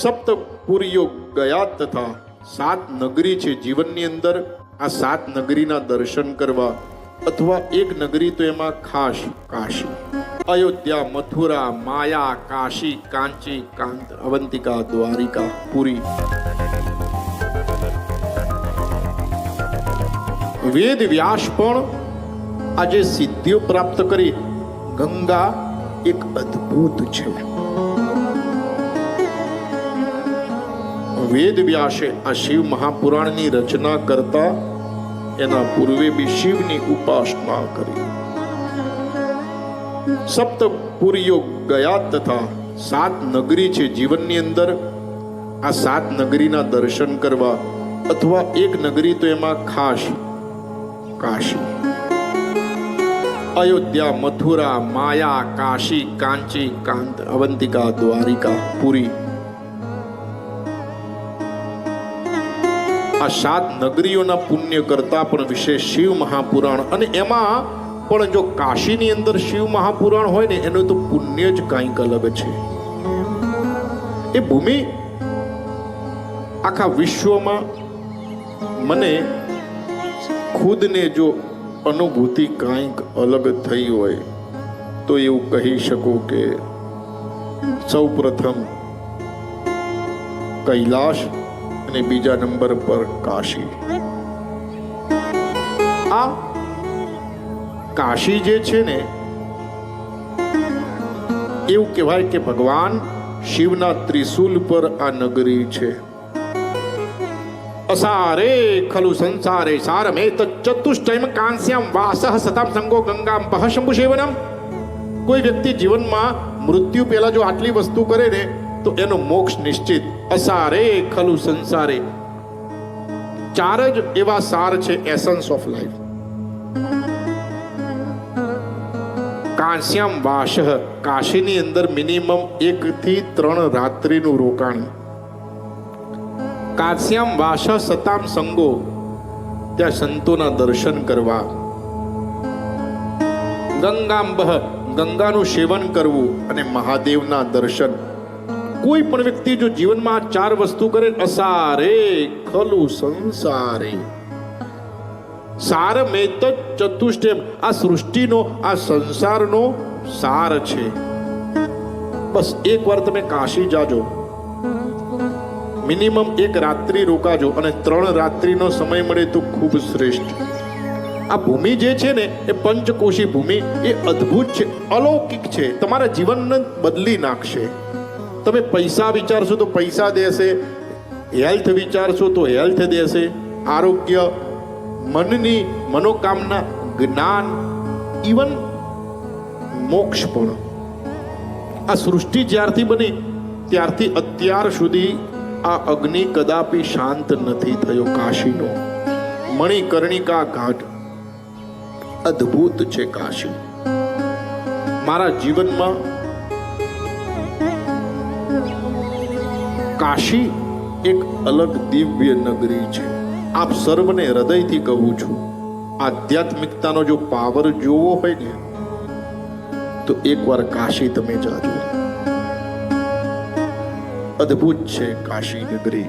સપ્તપુરીઓ ગયા તથા સાત નગરી છે જીવનની અંદર. આ સાત નગરીના દર્શન કરવા અથવા એક નગરી તો એમાં ખાસ કાશી. અયોધ્યા, મથુરા, માયા, કાશી, કાંચી, કાંત, અવંતિકા, દ્વારિકા, પુરી. વેદ વ્યાસ પણ આજે સિદ્ધિઓ પ્રાપ્ત કરી. ગંગા એક અદ્ભુત છે. વેદ વ્યાસે આ શિવ મહાપુરાણની રચના કરતા એના પૂર્વે બી શિવની ઉપાસના કરી. સપ્તપુરીઓ ગયા તથા સાત નગરી છે જીવનની અંદર. આ સાત નગરીના દર્શન કરવા અથવા એક નગરી તો એમાં ખાસ કાશી. અયોધ્યા, મથુરા, માયા, કાશી, કાંચી, કાંત, અવંતિકા, દ્વારિકા, પુરી આ સાત નગરીઓના પુણ્ય કરતા પણ વિશેષ શિવ મહાપુરાણ. અને એમાં પણ જો કાશીની અંદર શિવ મહાપુરાણ હોય ને, એનું તો પુણ્ય જ કંઈક અલગ છે. એ ભૂમિ આખા વિશ્વમાં મને ખુદને જો અનુભૂતિ કાંઈક અલગ થઈ હોય, તો એવું કહી શકું કે સૌ પ્રથમ કૈલાશ અને બીજા નંબર પર કાશી. આ કાશી જે છે ને એવું કહેવાય કે ભગવાન શિવના ત્રિશુલ પર આ નગરી છે. અસારે ખલુ સંસારે સારમે ચતુષ્ટયમ કાંસ્યામ વાસહ સતામ સંગો ગંગામ પહ શંભુ સેવનમ કોઈ વ્યક્તિ જીવનમાં મૃત્યુ પહેલા જો આટલી વસ્તુ કરે ને તો એનો મોક્ષ નિશ્ચિત. અસારે ખલુ સંસારે. ચાર જ એવા સાર છે એસન્સ ઓફ લાઈફ. કાંસ્યામ વાસહ કાશીની અંદર મિનિમમ એક થી ત્રણ રાત્રિનું રોકાણ. કાશ્યામ વાસ સતામ સંગો. ત્યાં સંતોના દર્શન કરવા. ગંગાંબહ ગંગાનું સેવન કરવું અને મહાદેવના દર્શન. કોઈ પણ વ્યક્તિ જો જીવનમાં ચાર વસ્તુ કરે, અસારે, ખલુ સંસારે. સાર મેત ચતુષ્ટેમ. આ સૃષ્ટિનો, આ સંસારનો સાર છે. બસ એક વાર તમે કાશી જાજો. મિનિમમ એક રાત્રિ રોકાજો અને ત્રણ રાત્રિનો સમય મળે તો ખૂબ શ્રેષ્ઠ. આ ભૂમિ જે છે ને, એ પંચકોશી ભૂમિ, એ અદ્ભુત છે, અલૌકિક છે. તમારા જીવનને બદલી નાખશે. તમે પૈસા વિચારશો તો પૈસા દેશે, હેલ્થ વિચારશો તો હેલ્થ દેશે. આરોગ્ય, મનની મનોકામના, જ્ઞાન ઇવન મોક્ષ પણ. આ સૃષ્ટિ જ્યારથી બની, ત્યારથી અત્યાર સુધી આ અગ્નિ કદાપી શાંત નથી થયો કાશીનો. મણિકર્ણિકા ઘાટ અદ્ભુત છે કાશી. મારા જીવનમાં કાશી એક અલગ દિવ્ય નગરી છે. આપ સર્વને હૃદયથી કહું છું, આધ્યાત્મિકતાનો જો પાવર જોવો હોય ને, તો એકવાર કાશી તમે જાજો. અદ્ભુત છે કાશી નગરી.